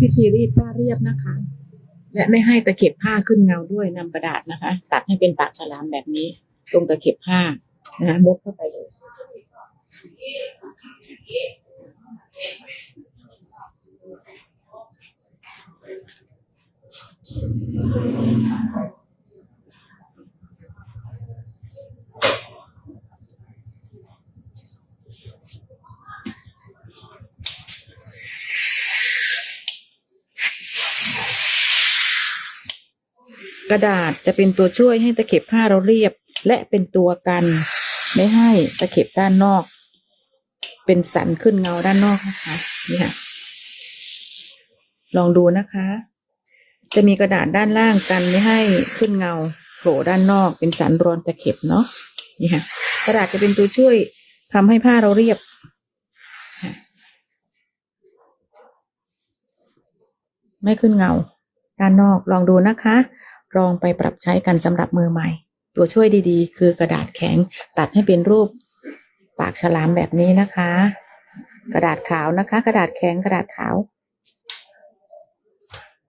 พิธีรีดผ้าเรียบนะคะ และไม่ให้ตะเข็บผ้าขึ้นเงาด้วยนำกระดาษนะคะ ตัดให้เป็นปากฉลามแบบนี้ ตรงตะเข็บผ้านะคะมุดเข้าไปเลย กระดาษจะเป็นตัวช่วยให้ตะเข็บผ้าเราเรียบ และเป็นตัวกัน ไม่ให้ตะเข็บด้านนอก เป็นสันขึ้นเงาด้านนอกนะคะนี่ค่ะลองดูนะคะ จะมีกระดาษด้านล่างกันไม่ให้ขึ้นเงาโผล่ด้านนอกเป็นสันรอนตะเข็บเนาะนี่ค่ะ กระดาษจะเป็นตัวช่วยทำให้ผ้าเราเรียบไม่ขึ้นเงาด้านนอกลองดูนะคะ ลองไปปรับใช้กันสำหรับมือใหม่ ตัวช่วยดีๆ คือกระดาษแข็งตัดให้เป็นรูป ปากฉลามแบบนี้นะคะ กระดาษขาวนะคะ กระดาษแข็งกระดาษขาว